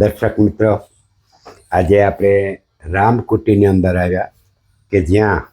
દર્શક મિત્રો આજે આપણે રામકુટીની અંદર આવ્યા કે જ્યાં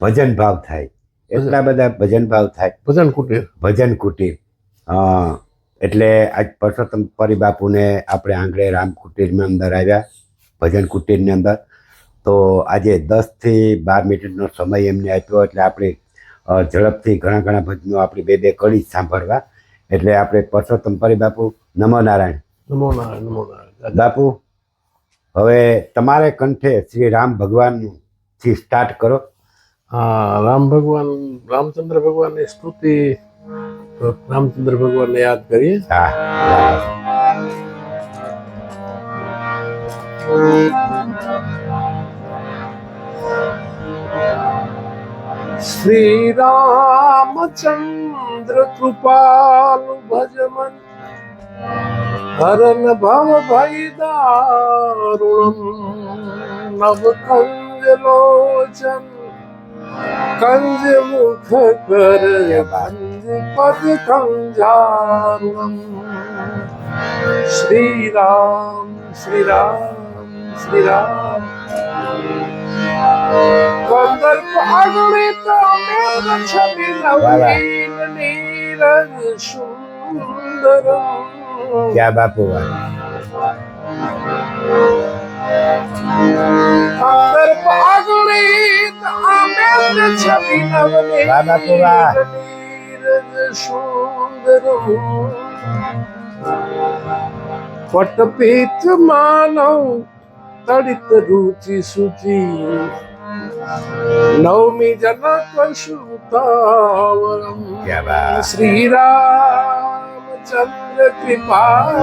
ભજન ભાવ થાય. એટલા બધા ભજન ભાવ થાય. ભજન કુટીર. ભજન કુટીર. એટલે આજ પરસોત્તમ પરિબાપુને આપણે આંગળે રામ કુટીરની અંદર આવ્યા ભજન કુટીરની અંદર. તો આજે દસથી બાર મિનિટનો સમય એમને આપ્યો એટલે આપણે ઝડપથી ઘણા ઘણા ભજનો આપણી બે બે કડી જ સાંભળવા. એટલે આપણે પરસોત્તમ પરિબાપુ નમો નારાયણ. નમો નારાયણ નમો નારાયણ. બાપુ હવે તમારે કંઠે શ્રી રામ ભગવાનનું થી સ્ટાર્ટ કરો. હા રામ ભગવાન રામચંદ્ર ભગવાનની સ્તુતિ રામચંદ્ર ભગવાનને યાદ કરીએ. હા બરાબર. શ્રી રામચંદ્ર કૃપાલુ ભજમન હરન ભવ ભય દારુણમ નવ કંજ લોચન કંજ મુખ કર કંજ પદ કંજારુણમ શ્રી રામ શ્રી રામ શ્રી રામ કંદર પાગળિત અમેર છબી નવીન નીરજ સુંદરમ ક્યાં બાપુ વાહ. બાપુ વાહ. પટપીત માનવ તડિત રુચિ સુચિ નવમી જનક સુતાવરમ બાત. રામચંદ્ર કૃપાલ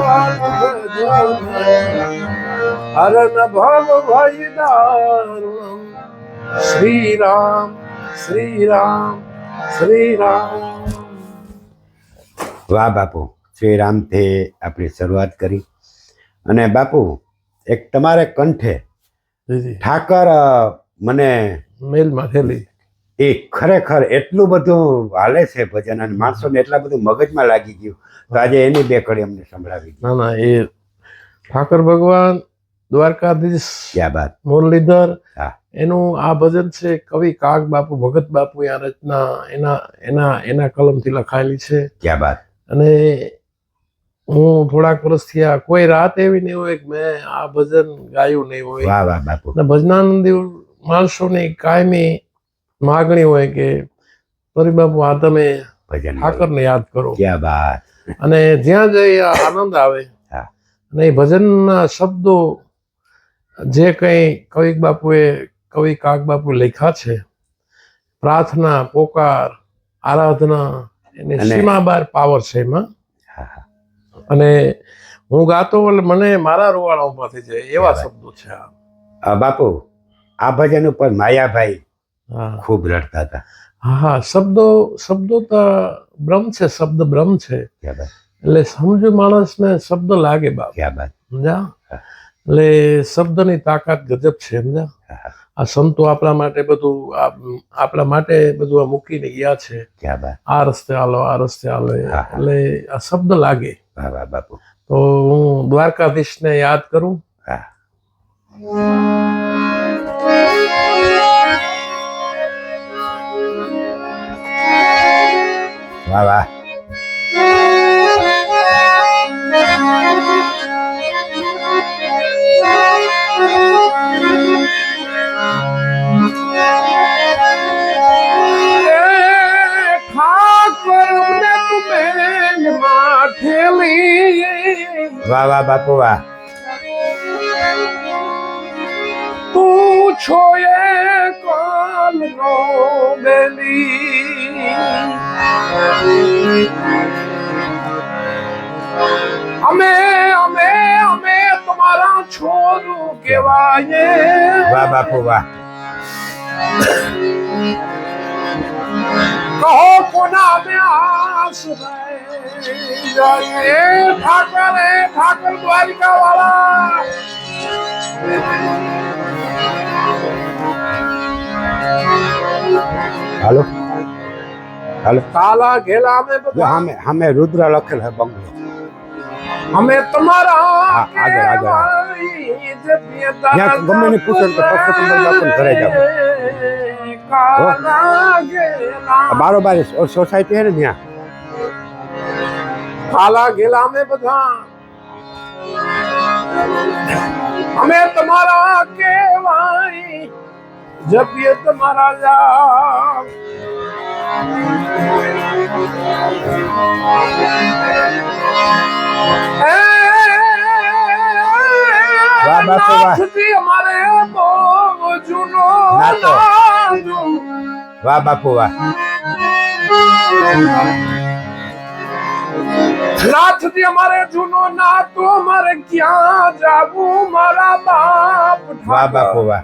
હરણ ભવ ભય શ્રી રામ શ્રી રામ શ્રી રામ વાહ બાપુ શ્રી રામથી આપણી શરૂઆત કરી. અને બાપુ એક તમારે કંઠે ઠાકર મને મેલમાં થેલી. એ ખરેખર એટલું બધું હાલે છે ભજન અને માણસોને એટલા બધું મગજમાં લાગી ગયું. તો આજે એની બે કડી અમને સંભળાવી ના ના એ ઠાકર ભગવાન દ્વારકાધીશ ક્યાં બાત? મુરલીધર હા. એનું આ ભજન છે કવિ કાગ બાપુ ભગત બાપુ આ રચના એના એના એના કલમથી લખાયેલી છે. ક્યાં બાત? અને હું થોડાક વર્ષથી આ કોઈ રાત એવી નહીં હોય કે મેં આ ભજન ગાયું નહીં હોય. વાહ વાહ બાપુ. ભજનાનંદી માણસોની કાયમી માગણી હોય કે પરી બાપુ આ તમે ઠાકરને યાદ કરો. ક્યાં બાત? અને જ્યાં જઈ આનંદ આવે હા. અને એ ભજનના શબ્દો જે કંઈ કવિ બાપુએ કવિ કાક બાપુ લખ્યા છે પ્રાર્થના પોકાર આરાધના એની સીમા બાર પાવર છે એમાં. અને હું ગાતો એટલે મને મારા રૂવાડા ઊભા થઈ જાય એવા શબ્દો છે આ. બાપુ આ ભજન ઉપર માયાભાઈ ખૂબ રડતા હતા. હા હા શબ્દો શબ્દો તો બ્રહ્મ છે શબ્દ બ્રહ્મ છે. એટલે સમજુ માણસને શબ્દ લાગે બાપ. ક્યાં સમજા. એટલે શબ્દની તાકાત ગજબ છે સમજા. આ સંતો આપણા માટે બધું આપણા માટે બધું આ મૂકીને ગયા છે. આ રસ્તે હાલો આ રસ્તે હાલો. એટલે આ શબ્દ લાગે. બાપુ. તો હું દ્વારકાધીશને યાદ કરું. હા. વાહ વાહ. ને વાહ વાહ બાપુ વાહ. તું છો એ કાલનો બેલી અમે અમે અમે તમારા છોરું કહેવાય વાહ બાપુ વાહ. કહો કોના અમે આશ્રય ઠાકર હે ઠાકર દ્વારિકા વાળા હાલો. હાલો કાલા ઘેલા અમે જો બધા સામે સામે રુદ્ર લખેલ હે બંગલો અમે તમારા હા, આગળ, આગળ. કેવાય જપીએ ત્યાં ગમે એને પૂછો ને તો પરસોત્તમ બાપુને ઘરે જાઓ. કાલા ગેલા આ બારોબાર સોસાયટી હે ને ત્યાં કાલા ગેલા અમે બધા અમે તમારા કેવાય જપીએ તમારા જાપ વાહ બાપુ, વાહ. નાથજી અમારે જૂનો નાતો અમારે ક્યાં જાવું મારા બાપ વાહ બાપુ વાહ.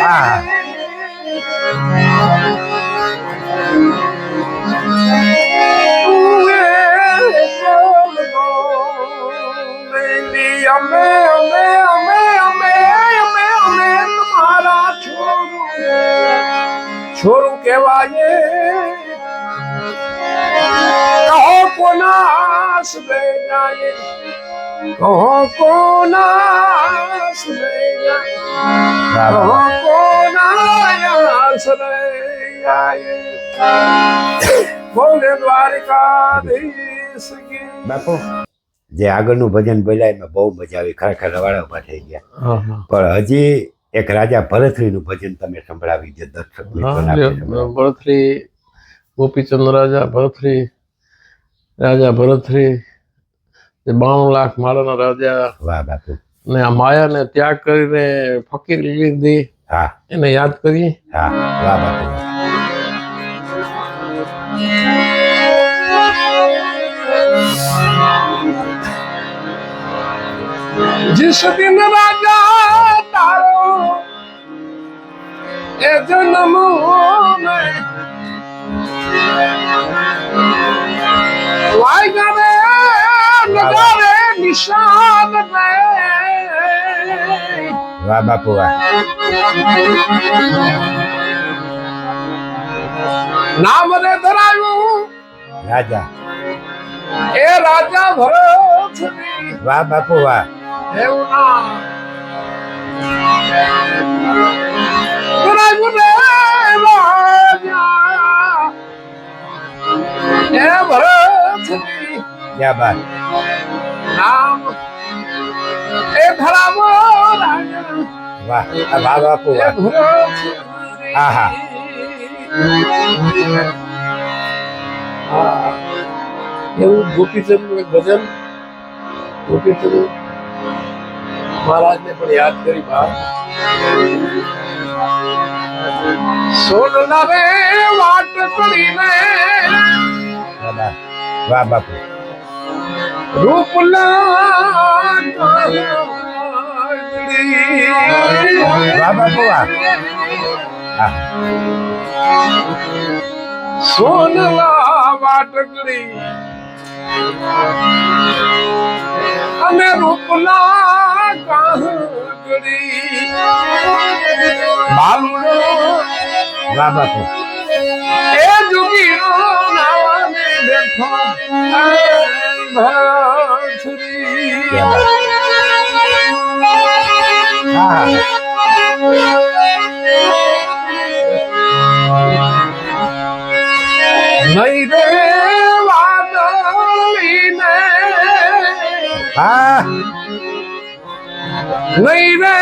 હા. છોરું કહેવાય કહો કોના જાય કહો કોના બોલે દ્વારિકાધીશ બાપુ જે આગળનું ભજન બોલ્યા એમાં બહુ મજા આવી. ખરેખર રવાડા ઊભા થઈ ગયા. પણ હજી એક રાજા ભરતરીનું ભજન તમે સંભળાવી દે દર્શક ભરતરી ગોપીચંદ રાજા ભરતરી રાજા ભરતરી તે બાણું લાખ માળાના રાજા વાહ બાપુ ને આ માયાને ત્યાગ કરીને ફકીર લીધી હા એને યાદ કરી હા વાહ બાપુ વાહ. जिस दिन राजा तारो ए जन्म શામ વાહ બાપુ વાહ. નામ ને ધરાયું. રાજા. એ રાજા ભરત વાહ બાપુ વાહ. એવું ના. ભરત વાહ આ વાહ ભરત આહા. હા. એવું ગોપીચંદ ભજન ગોપીચંદ મહારાજને પણ યાદ કરી બા સોનલા રે વાટ કરીને વાહ બાપુ. વાહ બાપુ વાહ સોનલા વાટકડી. અને રૂપલા કાહકડી બાલુડો વાહ બાપુ એ જુગીનો નાવાને બેઠો ભરતરી હા નહીં રે વાદળીને હા નહીં રે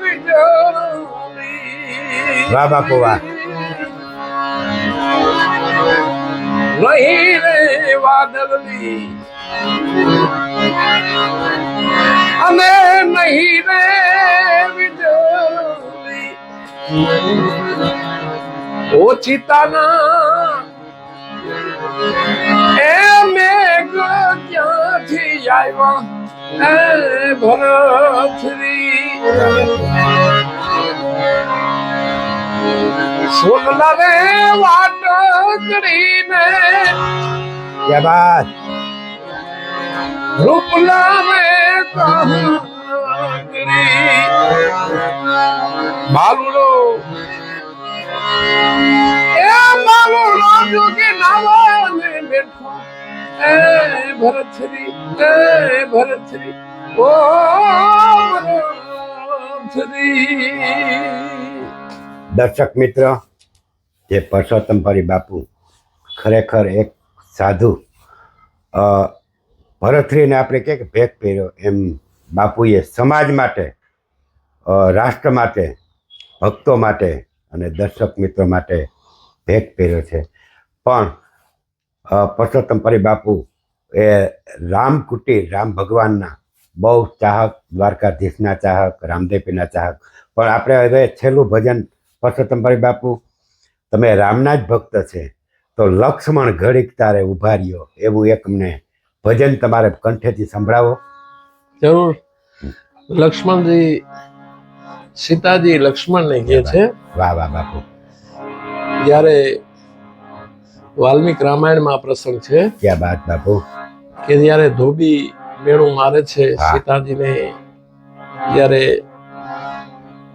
વીજળી વાહ બાપુ વાહ અને નહીં રે ઓછીતાના એ મેઘ ક્યાંથી આવ્યા? એ ભરથરી સોનલા રે વાટ કરીને બાત? કાંગરી બાલુડો એ બાલુડો જોગે નાવાને બેઠો. એ ભરતરી દર્શક મિત્ર, જે પરસોત્તમપરી બાપુ ખરેખર એક સાધુ ભરતરીને આપણે કહે કે ભેગ પહેર્યો. એમ બાપુએ સમાજ માટે રાષ્ટ્ર માટે, ભક્તો માટે અને દર્શક મિત્રો માટે ભેગ પહેર્યો છે. પણ પરસોત્તમ પરસોત્તમપરી બાપુ એ રામ કુટીર રામ ભગવાનના બહુ ચાહક, દ્વારકાધીશના ચાહક રામદેવીના ચાહક. પણ આપણે હવે છેલ્લું ભજન પરસોત્તમભાઈ બાપુ, તમે રામના જ ભક્ત છે, તો લક્ષ્મણ ઘડીક તારે ઊભા રહ્યો, એવું એક અમને ભજન તમારે કંઠેથી સંભળાવો. જરૂર. લક્ષ્મણજી સીતાજી લક્ષ્મણને કહે છે. વાહ વાહ બાપુ. જ્યારે વાલ્મિક રામાયણમાં પ્રસંગ છે ક્યાં બાત બાપુ? કે જ્યારે ધોબી મેળું મારે છે. સીતાજીને જ્યારે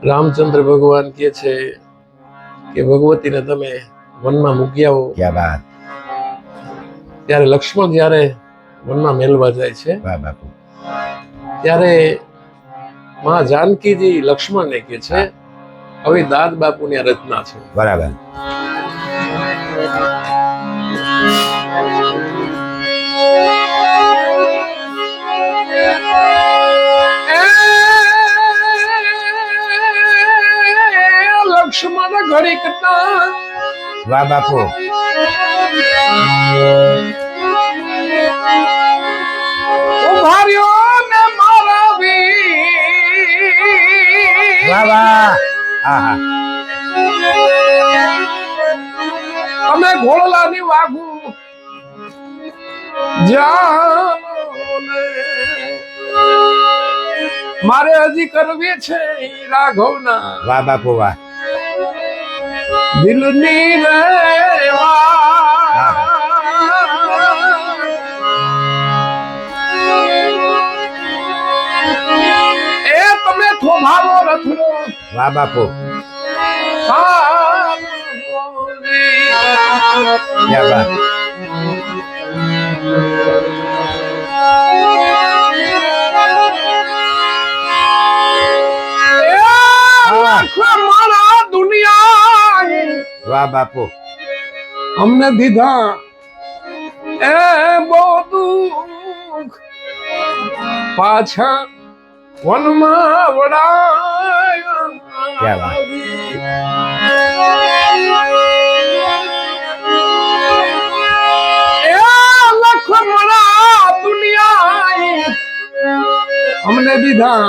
રામચંદ્ર ભગવાન કહે છે કે ભગવતીને તમે વનમાં મૂકી આવો. ક્યાં બાત? ત્યારે લક્ષ્મણ જ્યારે વનમાં મેળવા જાય છે. ત્યારે માં જાનકીજી લક્ષ્મણને કે છે હવે દાદ બાપુની આ રચના છે. બરાબર. લક્ષ્મણ ઘડી ના. વાહ બાપુ. ઊભા ને મારા વીર. વાહ વાહ. હા હા. અમે ઘોડલાની વાગુ જાનો મારે હજી કરવી છે રાઘવના. વાહ બાપુ વાહ. દિલની રે વાહ બાપુ. વાહ બાપુ. અમને દીધા. એ બહુ દુઃખ. પાછા વનમાં ક્યાં વાત. અમને દીધા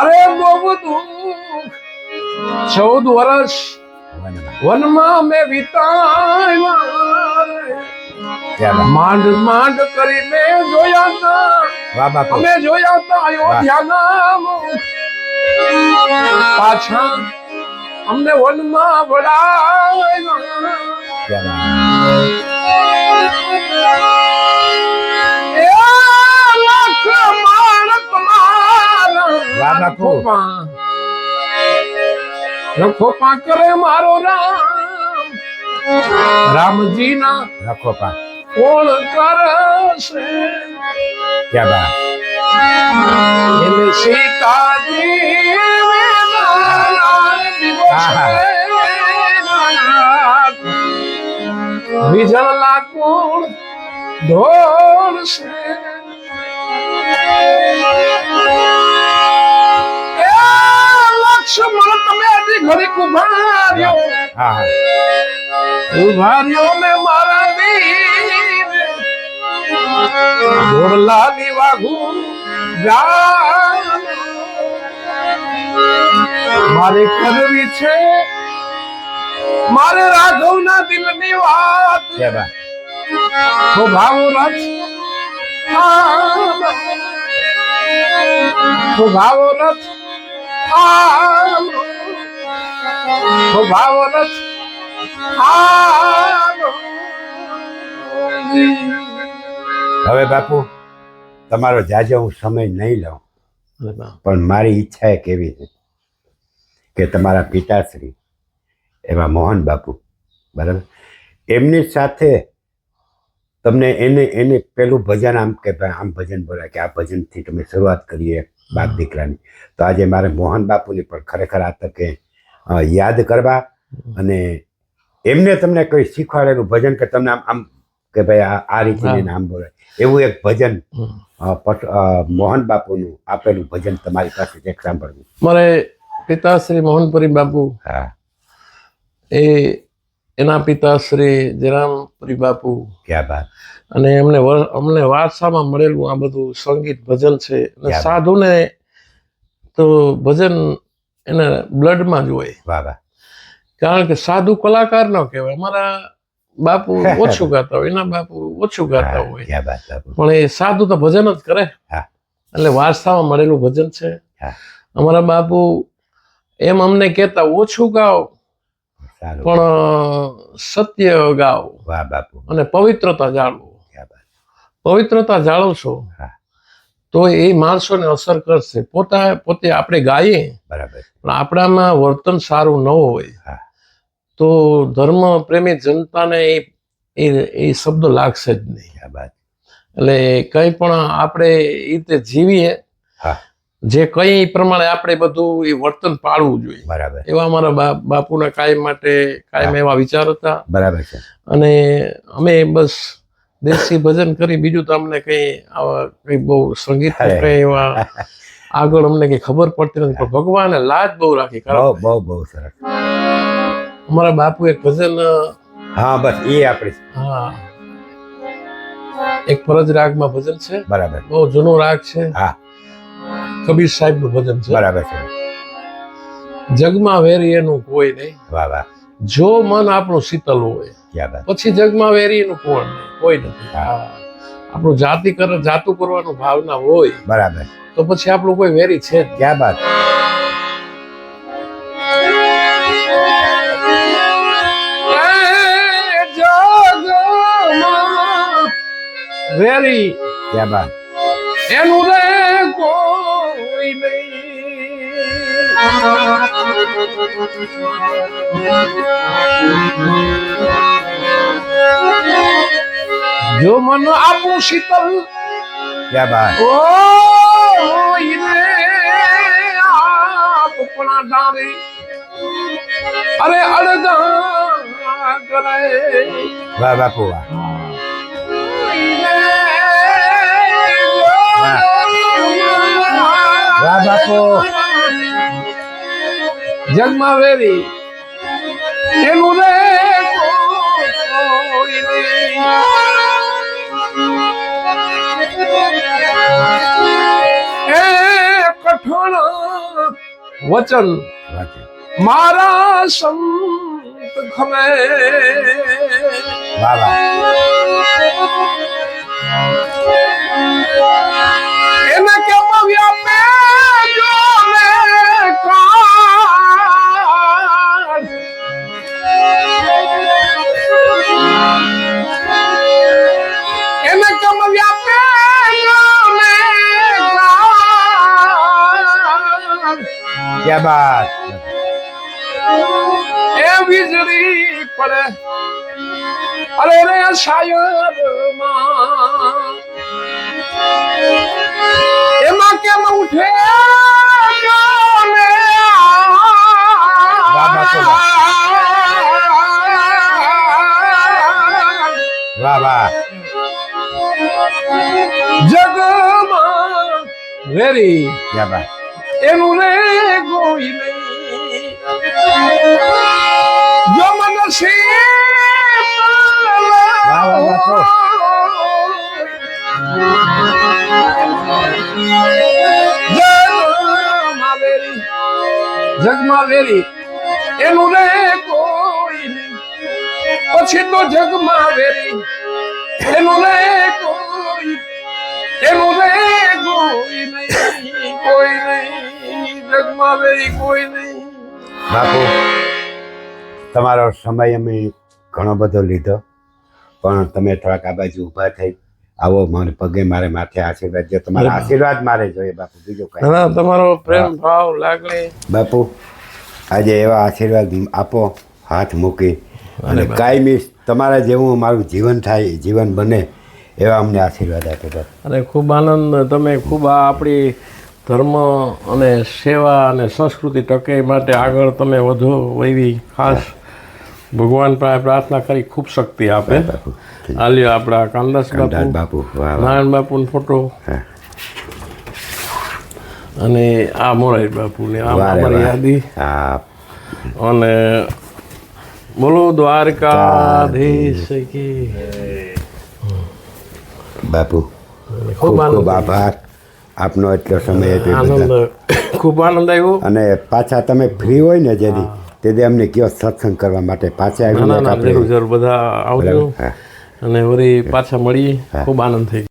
અરે બહુ દુઃખ ચૌદ વર્ષ વનમાં. મેં વિતાવ્યા માંડ માંડ માંડ મેં જોયા તા વાહ બાપુ અમે જોયા તા અયોધ્યાના પાછા અમને વનમાં. રખોપા. રખોપા કરે મારો રામ રામજીના રાખો પા કોણ કરશે ક્યાં વિજળલા કોણ ઢોળશે લક્ષ્મણ તમે હજી ઘરે કુભાર્યો રહ્યો ને મારા વીર. ઘોડલાની વાઘુ જાન મારે કરવી છે મારે રાઘવના દિલની વાતની વાત તો ભાવ આમ. તો ભાવ આમ. તો ભાવ આમ. હવે બાપુ તમારો જાજો હું સમય નહીં લઉં. પણ મારી ઈચ્છા એક એવી છે કે તમારા પિતાશ્રી એવા મોહન બાપુ બરાબર? એમની સાથે તમને એને એને પેલું ભજન આમ કે ભાઈ આમ ભજન બોલાય કે આ ભજનથી તમે શરૂઆત કરીએ બાપ દીકરાની. તો આજે મારે મોહન બાપુની પણ ખરેખર આ તકે યાદ કરવા અને એમને તમને કોઈ શીખવાડેલું ભજન કે તમને આમ આમ કે ભાઈ આ રીતે નામ બોલાય એવું એક ભજન પટ- મોહન બાપુનું આપેલું ભજન તમારી પાસે એક સાંભળવું મારે પિતાશ્રી મોહનપુરી બાપુ હા. એ એના પિતાશ્રી જયરામપુરી બાપુ ક્યાં બાત. અને એમને અમને વારસામાં મળેલું આ બધું સંગીત ભજન છે. અને. સાધુને તો ભજન એને બ્લડમાં જ હોય. કારણ કે સાધુ કલાકાર ન કહેવાય. અમારા બાપુ ઓછું ગાતા હોય એના બાપુ ઓછું ગાતા હોય. પણ એ સાધુ તો ભજન જ કરે. હા. એટલે વારસામાં મળેલું ભજન છે. અમારા બાપુ એમ અમને કહેતા ઓછું ગાઓ. પણ સત્ય ગાઓ. બાપુ. અને પવિત્રતા જાળવો. પવિત્રતા જાળવશો. તો એ માણસોને અસર કરશે. પોતા પોતે આપણે ગાઈએ બરાબર. પણ આપણામાં વર્તન સારું ન હોય. હા. તો ધર્મ પ્રેમી જનતાને એ એ- શબ્દ લાગશે જ નહીં આ બાજુ એટલે કંઈ પણ આપણે એ રીતે જીવીએ જે કઈ પ્રમાણે આપણે બધું એ વર્તન પાળવું જોઈએ. બરાબર. એવા અમારા બાપુના કાયમ માટે કાયમ એવા વિચાર હતા. બરાબર છે. અને અમે બસ દેશી ભજન કરી બીજું તો અમને કઈ આવા કઈ બહુ સંગીત. કઈ એવા આગળ અમને કઈ ખબર પડતી નથી. પણ ભગવાને લાજ બહુ રાખી બહુ બહુ સરસ. અમારા બાપુ એક ભજન હા બસ એ આપણે હા. એક ફરજ રાગમાં ભજન છે. બરાબર. બહુ જૂનો રાગ છે. હા. કબીર સાહેબનું ભજન છે. બરાબર છે. જગમાં વેરી એનું કોઈ નહીં. વાહ વાહ. જો મન આપણું શીતલ હોય પછી જગમાં વેરી એનું કોણ નહીં? કોઈ નથી. આપણું જાતિ કર જાતું કરવાનું ભાવના હોય બરાબર. તો પછી આપણું કોઈ વેરી છે. ક્યાં બાત વેરી. ક્યાં બાત? એનું રે કોઈ નહીં. જો મન આપણું શીતલ ક્યાં બાત? રે આપણા ડારે અરે અડગા કરે વાહ બાપુ વાહ. વાહ બાપુ જગમાં વેરી એનું રે એ કઠણ વચન મારા સંત ખમે. વાહ વાહ. એને કેમ વ્યાપે જોને કાળ એને કેમ વ્યાપે જોને કાળ ક્યાં બાત એ વીજળી પડે અરે રે શાયરમાં એમાં કેમ ઉઠે જોને વાહ બાપુ વાહ વાહ જગમાં વેરી ક્યાં બાત એનું રે કોઈ નહીં જો મને વાહ, વાહ, બાપુ. જગમાં વેરી જગમાં વેરી એનું રે કોઈ નહીં પછી તો જગમાં વેરી એનું રે કોઈ એનું રે કોઈ નહીં કોઈ નહીં જગમાં વેરી કોઈ નહીં બાપુ તમારો સમય અમે ઘણો બધો લીધો પણ તમે થોડાક આ બાજુ ઊભા થઈ આવો મારે પગે મારે માથે આશીર્વાદ જો તમારા આશીર્વાદ મારે જોઈએ બાપુ. બીજું કઈ તમારો પ્રેમ ભાવ લાગણી. બાપુ આજે એવા આશીર્વાદ આપો હાથ મૂકી. અને કાયમી તમારા જેવું મારું જીવન થાય જીવન બને એવા અમને આશીર્વાદ આપો અને ખૂબ આનંદ તમે ખૂબ આ આપણી ધર્મ અને સેવા અને સંસ્કૃતિ ટકે માટે આગળ તમે વધુ એવી ખાસ ભગવાન પ્રાર્થના કરી ખૂબ શક્તિ આપે. આલ્યો આપણા કંટાળ બાપુ નારાયણ બાપુનો ફોટો. અને આ મોરારી બાપુની આ અમારી યાદી. અને બોલો દ્વારકાધીશ. કી. બાપુ ખૂબ ખૂબ ખૂબ આભાર. આપનો એટલો સમય આનંદ. ખૂબ આનંદ આવ્યો. અને પાછા તમે ફ્રી હોય ને જેથી. તેથી અમને કયો સત્સંગ કરવા માટે પાછા આવી બધા આવજો. અને વળી પાછા મળીએ. ખૂબ આનંદ થઈ